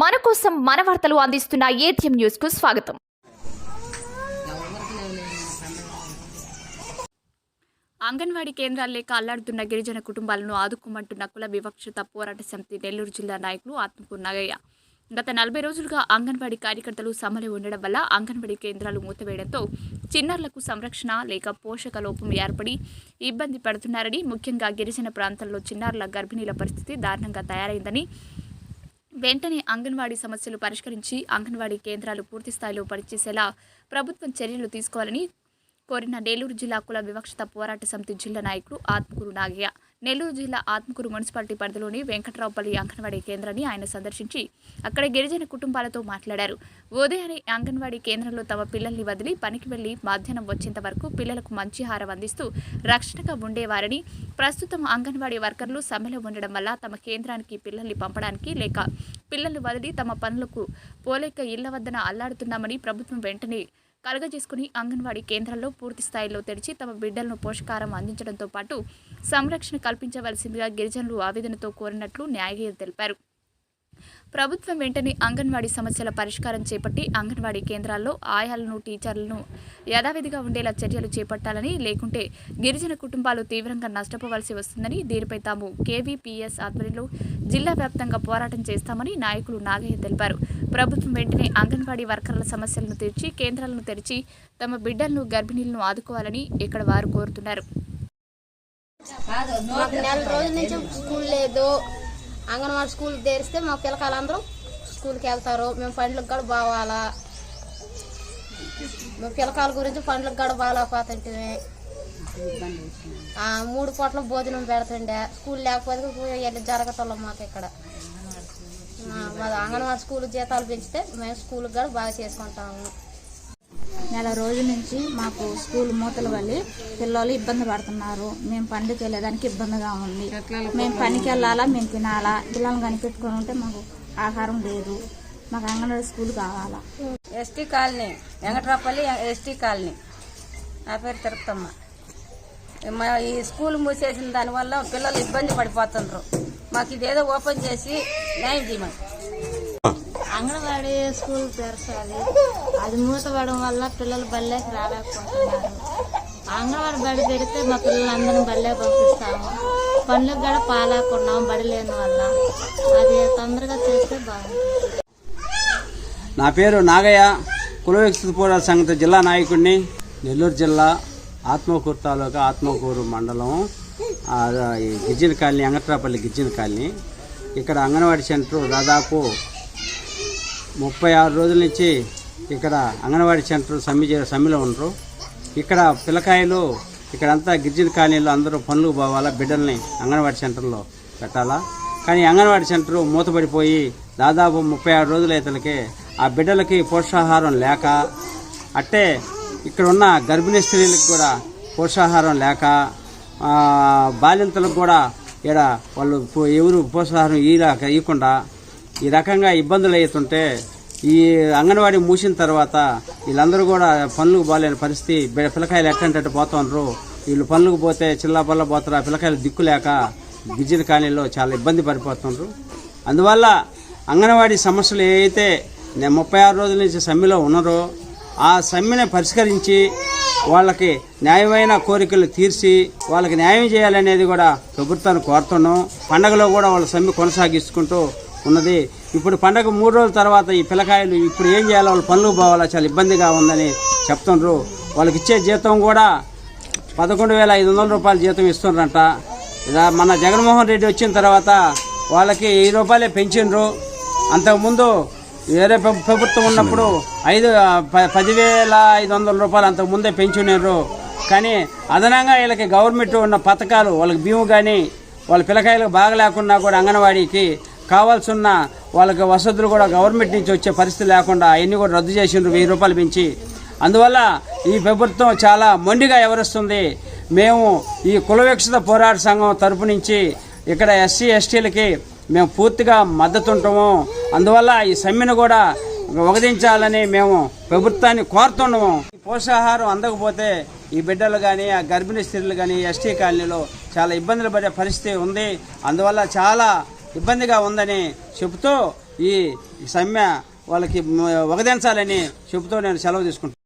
మన కోసం మన వార్తలు అందిస్తున్న ఏటీఎం న్యూస్కు స్వాగతం. అంగన్వాడీ కేంద్రాలు లేక అల్లాడుతున్న గిరిజన కుటుంబాలను ఆదుకోమంటున్న కుల వివక్షత పోరాట సమితి నెల్లూరు జిల్లా నాయకులు ఆత్మకూరు నాగయ్య. గత నలభై రోజులుగా అంగన్వాడీ కార్యకర్తలు సమ్మెలో ఉండడం వల్ల అంగన్వాడీ కేంద్రాలు మూతవేయడంతో చిన్నారులకు సంరక్షణ లేక పోషక లోపం ఏర్పడి ఇబ్బంది పడుతున్నారని ముఖ్యంగా గిరిజన ప్రాంతాల్లో చిన్నారుల గర్భిణీల పరిస్థితి దారుణంగా తయారైందని వెంటనే అంగన్వాడీ సమస్యలు పరిష్కరించి అంగన్వాడీ కేంద్రాలు పూర్తిస్థాయిలో పనిచేసేలా ప్రభుత్వం చర్యలు తీసుకోవాలని కోరిన నెల్లూరు జిల్లా కుల వివక్షత పోరాట సమితి జిల్లా నాయకుడు ఆత్మకూరు నాగయ్య. నెల్లూరు జిల్లా ఆత్మకూరు మున్సిపాలిటీ పరిధిలోని వెంకట్రావుపల్లి అంగన్వాడీ కేంద్రాన్ని ఆయన సందర్శించి అక్కడ గిరిజన కుటుంబాలతో మాట్లాడారు. ఉదయాన్నే అంగన్వాడీ కేంద్రంలో తమ పిల్లల్ని వదిలి పనికి వెళ్ళి మధ్యాహ్నం వచ్చేంత వరకు పిల్లలకు మంచి హారం అందిస్తూ రక్షణగా ఉండేవారని ప్రస్తుతం అంగన్వాడీ వర్కర్లు సమ్మెలో ఉండడం వల్ల తమ కేంద్రానికి పిల్లల్ని పంపడానికి లేక పిల్లలు వదిలి తమ పనులకు పోలేక ఇళ్ళ వద్దన అల్లాడుతున్నామని ప్రభుత్వం వెంటనే కలగజేసుకుని అంగన్వాడీ కేంద్రాల్లో పూర్తి స్థాయిలో తెరిచి తమ బిడ్డలను పోషకారం అందించడంతో పాటు సంరక్షణ కల్పించవలసిందిగా గిరిజనులు ఆవేదనతో కోరినట్లు న్యాయగేయ తెలిపారు. ప్రభుత్వం వెంటనే అంగన్వాడీ సమస్యల పరిష్కారం చేపట్టి అంగన్వాడీ కేంద్రాల్లో ఆయాలను టీచర్లను యథావిధిగా ఉండేలా చర్యలు చేపట్టాలని లేకుంటే గిరిజన కుటుంబాలు తీవ్రంగా నష్టపోవాల్సి వస్తుందని దీనిపై తాము కేవీపీఎస్ ఆధ్వర్యంలో జిల్లా వ్యాప్తంగా పోరాటం చేస్తామని నాయకులు నాగయ్య తెలిపారు. ప్రభుత్వం వెంటనే అంగన్వాడీ వర్కర్ల సమస్యలను తీర్చి కేంద్రాలను తెరిచి తమ బిడ్డలను గర్భిణీలను ఆదుకోవాలని ఇక్కడ వారు కోరుతున్నారు. నెల రోజుల నుంచి స్కూల్ లేదు. అంగన్వాడీ స్కూల్ తెరిస్తే మా పిల్లకాయలందరూ స్కూల్కి వెళ్తారు. మేము పండ్లకు కూడా బావాలా మేము పిల్లకాయల గురించి పండ్లకు కూడా బాగాలేకపోతుంటే మూడు పూట్ల భోజనం పెడుతుండే. స్కూల్ లేకపోతే వెళ్ళి జరగటం మాకు ఇక్కడ మా అంగన్వాడీ స్కూల్ జీతాలు పెంచితే మేము స్కూల్కి కూడా బాగా చేసుకుంటాము. నెల రోజుల నుంచి మాకు స్కూల్ మూతలు వల్లి పిల్లలు ఇబ్బంది పడుతున్నారు. మేము పండుగ వెళ్ళేదానికి ఇబ్బందిగా ఉంది. మేము పనికి వెళ్ళాలా మేము తినాలా? పిల్లల్ని కనిపెట్టుకొని ఉంటే మాకు ఆహారం లేదు. మాకు అంగన్వాడీ స్కూల్ కావాలా? ST colony Venkatrapalli ST colony. నా పేరు తిరుపతమ్మ. మా ఈ స్కూల్ మూసేసిన దానివల్ల పిల్లలు ఇబ్బంది పడిపోతుండ్రు. మాకు ఇదేదో ఓపెన్ చేసి న్యాయం చేయమని. అంగన్వాడీ స్కూల్ తెరచాలి అది. మూతపడడం వల్ల పిల్లలు బళ్ళేకి రాలేకపోతున్నారు. అంగన్వాడీ బడి పెడితే మా పిల్లలందరినీ బళ్ళే పంపిస్తాము. పనులకు కూడా పాలేకున్నాము బడి లేని వల్ల. అది తొందరగా చేస్తే బాగుంటుంది. నా పేరు నాగయ్య. కులవికసిత సంగతి జిల్లా నాయకుడిని. నెల్లూరు జిల్లా ఆత్మకూరు తాలూకా ఆత్మకూరు మండలం ఈ గిజ్జిన కాలనీ అంగట్రాపల్లి గిజ్జిన కాలనీ. ఇక్కడ అంగన్వాడీ సెంటర్ దాదాపు ముప్పై ఆరు రోజుల నుంచి ఇక్కడ అంగన్వాడీ సెంటర్ సమ్మె చే- సమ్మెలో ఉండరు. ఇక్కడ పిల్లకాయలు ఇక్కడంతా గిరిజన కాలనీలో అందరూ పనులు పోవాలా బిడ్డల్ని అంగన్వాడీ సెంటర్లో పెట్టాలా. కానీ అంగన్వాడీ సెంటర్ మూతపడిపోయి దాదాపు ముప్పై ఆరు రోజుల ఇతలకి ఆ బిడ్డలకి పోషాహారం లేక అట్టే ఇక్కడ ఉన్న గర్భిణీ స్త్రీలకు కూడా పోషాహారం లేక బాలింతలకు కూడా ఇక్కడ వాళ్ళు పో- ఎవరు పోషాహారం ఈలాక ఇవ్వకుండా ఈ రకంగా ఇబ్బందులు అవుతుంటే ఈ అంగన్వాడీ మూసిన తర్వాత వీళ్ళందరూ కూడా పనులకు పోలేని పరిస్థితి. పిల్లకాయలు ఎట్టంటే పోతుండ్రు. వీళ్ళు పనులకు పోతే చిల్లా పల్ల పోతారు. ఆ పిల్లకాయలు దిక్కులేక గిరిజన కాలనీలో చాలా ఇబ్బంది పడిపోతుండ్రు. అందువల్ల అంగన్వాడీ సమస్యలు ఏవైతే నేను ముప్పై ఆరు రోజుల నుంచి సమ్మెలో ఉన్నారో ఆ సమ్మెని పరిష్కరించి వాళ్ళకి న్యాయమైన కోరికలు తీర్చి వాళ్ళకి న్యాయం చేయాలనేది కూడా ప్రభుత్వాన్ని కోరుతున్నాం. పండగలో కూడా వాళ్ళ సమ్మె కొనసాగిస్తుంటూ ఉన్నది. ఇప్పుడు పండగ మూడు రోజుల తర్వాత ఈ పిల్లకాయలు ఇప్పుడు ఏం చేయాలో వాళ్ళు పనులు పోవాలా చాలా ఇబ్బందిగా ఉందని చెప్తుండ్రు. వాళ్ళకి ఇచ్చే జీతం కూడా పదకొండు వేల ఐదు వందల రూపాయల జీతం ఇస్తుండ్రంట. ఇలా మన జగన్మోహన్ రెడ్డి వచ్చిన తర్వాత వాళ్ళకి వెయ్యి రూపాయలే పెంచిండ్రు. అంతకుముందు వేరే ప్రభుత్వం ఉన్నప్పుడు ఐదు పదివేల ఐదు వందల రూపాయలు అంతకు ముందే పెంచున్నారు కానీ అదనంగా వీళ్ళకి గవర్నమెంట్ ఉన్న పథకాలు వాళ్ళకి బియ్యం కానీ వాళ్ళ పిల్లకాయలకు బాగా లేకుండా కూడా అంగన్వాడీకి కావాల్సిన వాళ్ళకి వసతులు కూడా గవర్నమెంట్ నుంచి వచ్చే పరిస్థితి లేకుండా అవన్నీ కూడా రద్దు చేసిండ్రు వెయ్యి రూపాయలు పెంచి అందువల్ల ఈ ప్రభుత్వం చాలా మొండిగా ఎవరిస్తుంది మేము ఈ కులవిక్షత పోరాట సంఘం తరపు నుంచి ఇక్కడ ఎస్సీ ఎస్టీలకి మేము పూర్తిగా మద్దతు ఉంటాము అందువల్ల ఈ సమ్మెను కూడా వగదించాలని మేము ప్రభుత్వాన్ని కోరుతున్నాము. పోషాహారం అందకపోతే ఈ బిడ్డలు కానీ ఆ గర్భిణీ స్త్రీలు కానీ ఎస్టీ కాలనీలో చాలా ఇబ్బందులు పడే పరిస్థితి ఉంది. అందువల్ల చాలా ఇబ్బందిగా ఉందని చెబుతూ ఈ సమ్మె వాళ్ళకి వగదించాలని చెబుతూ నేను సెలవు తీసుకుంటాను